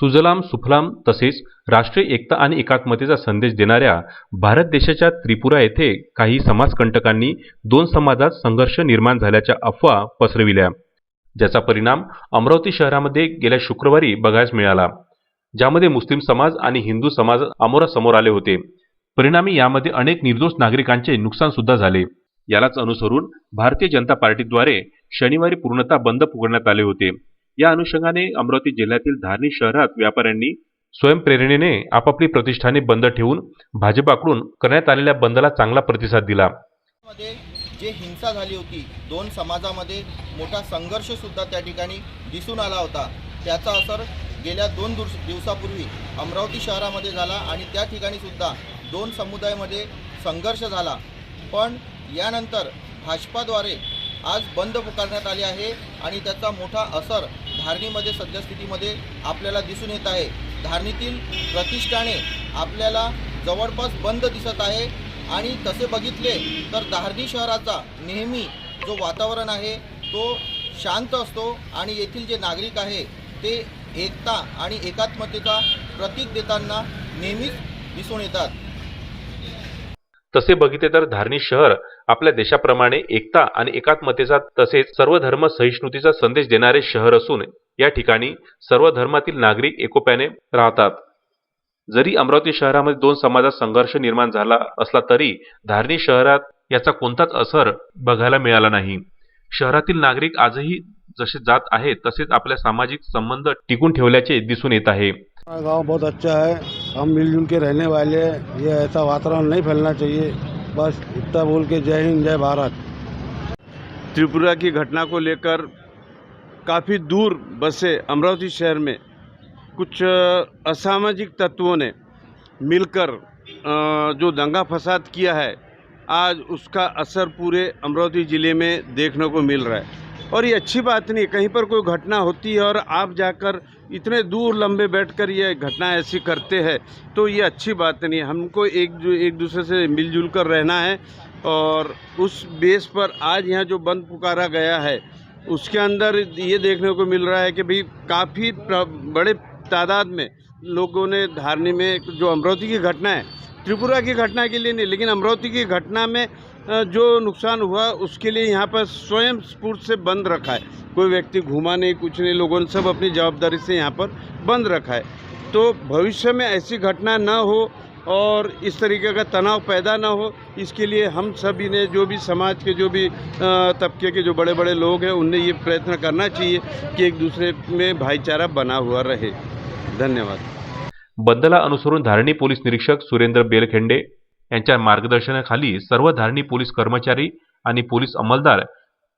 सुजलाम सुफलाम तसेच राष्ट्रीय एकता आणि एकात्मतेचा संदेश देणाऱ्या भारत देशाच्या त्रिपुरा येथे काही समाजकंटकांनी दोन समाजात संघर्ष निर्माण झाल्याच्या अफवा पसरविल्या. ज्याचा परिणाम अमरावती शहरामध्ये गेल्या शुक्रवारी बघायला मिळाला. ज्यामध्ये मुस्लिम समाज आणि हिंदू समाज अमोरासमोर आले होते. परिणामी यामध्ये अनेक निर्दोष नागरिकांचे नुकसान सुद्धा झाले. यालाच अनुसरून भारतीय जनता पार्टीद्वारे शनिवारी पूर्णतः बंद पुकारण्यात आले होते. या अनुषंगाने अमरावती जिल्ह्यातील धारणी शहरात व्यापाऱ्यांनी स्वयंप्रेरणेने आपापली प्रतिष्ठाने बंद ठेवून भाजपाकडून करण्यात आलेल्या बंदला चांगला प्रतिसाद दिला. जे हिंसा झाली होती दोन समाजामध्ये मोठा संघर्ष सुद्धा त्या ठिकाणी दिसून आला होता. त्याचा असर गेल्या दोन दिवस दिवसापूर्वी अमरावती शहरामध्ये झाला आणि त्या ठिकाणी सुद्धा दोन समुदायामध्ये संघर्ष झाला. पण यानंतर भाजपाद्वारे आज बंद पुकारण्यात आले आहे आणि त्याचा मोठा असर धारणीमध्ये सद्यस्थितीमध्ये आपल्याला दिसून येत आहे. धारणीतील प्रतिष्ठाने आपल्याला जवळपास बंद दिसत आहे आणि तसे बघितले तर धारणी शहराचा नेहमी जो वातावरण आहे तो शांत असतो आणि येथील जे नागरिक आहे ते एकता आणि एकात्मतेचा प्रतीक देताना नेहमीच दिसून येतात. तसे बघितले तर धारणी शहर आपल्या देशाप्रमाणे एकता आणि एकात्मतेचा तसेच सर्व धर्म सहिष्णुतेचा संदेश देणारे शहर असून या ठिकाणी सर्व धर्मातील नागरिक एकोप्याने राहतात. जरी अमरावती शहरामध्ये दोन समाजात संघर्ष निर्माण झाला असला तरी धारणी शहरात याचा कोणताच असर बघायला मिळाला नाही. शहरातील नागरिक आजही जसे जात आहेत तसेच आपल्या सामाजिक संबंध टिकून ठेवल्याचे दिसून येत आहे. हमारा बहुत अच्छा है. हम मिलजुल के रहने वाले ये ऐसा वातावरण नहीं फैलना चाहिए. बस इतना बोल के जय हिंद, जय भारत। त्रिपुरा की घटना को लेकर काफ़ी दूर बसे अमरावती शहर में कुछ असामाजिक तत्वों ने मिलकर जो दंगा फसाद किया है, आज उसका असर पूरे अमरावती ज़िले में देखने को मिल रहा है। और ये अच्छी बात नहीं, कहीं पर कोई घटना होती है और आप जाकर इतने दूर लंबे बैठकर ये घटना ऐसी करते हैं तो ये अच्छी बात नहीं है। हमको एक जो एक दूसरे से मिलजुल कर रहना है और उस बेस पर आज यहाँ जो बंद पुकारा गया है, उसके अंदर ये देखने को मिल रहा है कि भाई काफ़ी बड़े तादाद में लोगों ने धारणी में जो अमरावती की घटना है, त्रिपुरा की घटना के लिए नहीं, लेकिन अमरावती की घटना में जो नुकसान हुआ उसके लिए यहाँ पर स्वयं स्फूर्त से बंद रखा है। कोई व्यक्ति घूमा नहीं, कुछ नहीं, लोगों ने सब अपनी जवाबदारी से यहाँ पर बंद रखा है। तो भविष्य में ऐसी घटना न हो और इस तरीके का तनाव पैदा ना हो, इसके लिए हम सभी ने जो भी समाज के, जो भी तबके के जो बड़े बड़े लोग हैं, उनने ये प्रयत्न करना चाहिए कि एक दूसरे में भाईचारा बना हुआ रहे। धन्यवाद। बंदला अनुसरून धारणी पोलीस निरीक्षक सुरेंद्र बेलखेंडे यांच्या मार्गदर्शनाखाली सर्व धारणी पोलीस कर्मचारी आणि पोलीस अंमलदार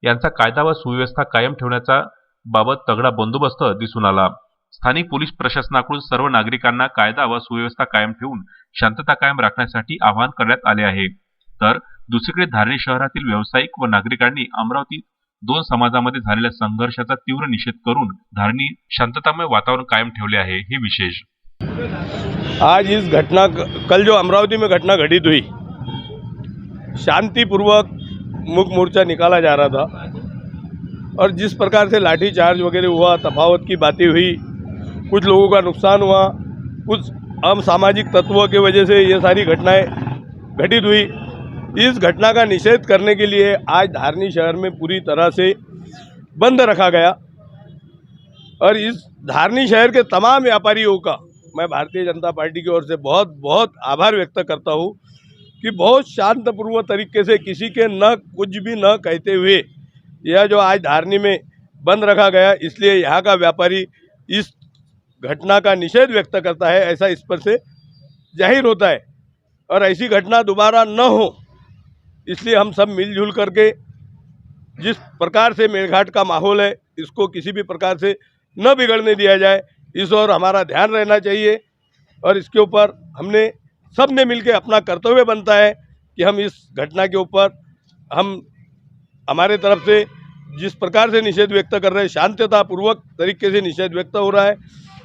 यांचा कायदा व सुव्यवस्था कायम ठेवण्याचा बाबत तगडा बंदोबस्त दिसून आला. स्थानिक पोलीस प्रशासनाकडून सर्व नागरिकांना कायदा व सुव्यवस्था कायम ठेवून शांतता कायम राखण्यासाठी आवाहन करण्यात आले आहे. तर दुसरीकडे धारणी शहरातील व्यावसायिक व नागरिकांनी अमरावती दोन समाजामध्ये झालेल्या संघर्षाचा तीव्र निषेध करून धारणी शांततामय वातावरण कायम ठेवले आहे. हे विशेष आज इस घटना कल जो अमरावती में घटना घटित हुई, शांतिपूर्वक मुख मोर्चा निकाला जा रहा था और जिस प्रकार से लाठी चार्ज वगैरह हुआ, तफावत की बातें हुई, कुछ लोगों का नुकसान हुआ, कुछ अम सामाजिक तत्वों की वजह से ये सारी घटनाएँ घटित हुई। इस घटना का निषेध करने के लिए आज धारनी शहर में पूरी तरह से बंद रखा गया और इस धारनी शहर के तमाम व्यापारियों का मैं भारतीय जनता पार्टी की ओर से बहुत बहुत आभार व्यक्त करता हूँ कि बहुत शांतपूर्व तरीके से किसी के न कुछ भी न कहते हुए यह जो आज धारनी में बंद रखा गया, इसलिए यहाँ का व्यापारी इस घटना का निषेध व्यक्त करता है, ऐसा इस पर से ज़ाहिर होता है। और ऐसी घटना दोबारा न हो, इसलिए हम सब मिलजुल करके जिस प्रकार से मेलघाट का माहौल है, इसको किसी भी प्रकार से न बिगड़ने दिया जाए। इस ओर हमारा ध्यान रहना चाहिए और इसके ऊपर हमने सबने मिलकर अपना कर्तव्य बनता है कि हम इस घटना के ऊपर, हम हमारे तरफ़ से जिस प्रकार से निषेध व्यक्त कर रहे हैं, शांततापूर्वक तरीके से निषेध व्यक्त हो रहा है।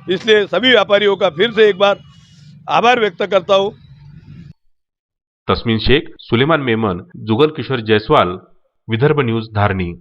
इसलिए सभी व्यापारियों का फिर से एक बार आभार व्यक्त करता हूँ। तस्मिन शेख, सुलेमान मेमन जुगल किशोर जयस्वाल, विदर्भ न्यूज़ धारणी।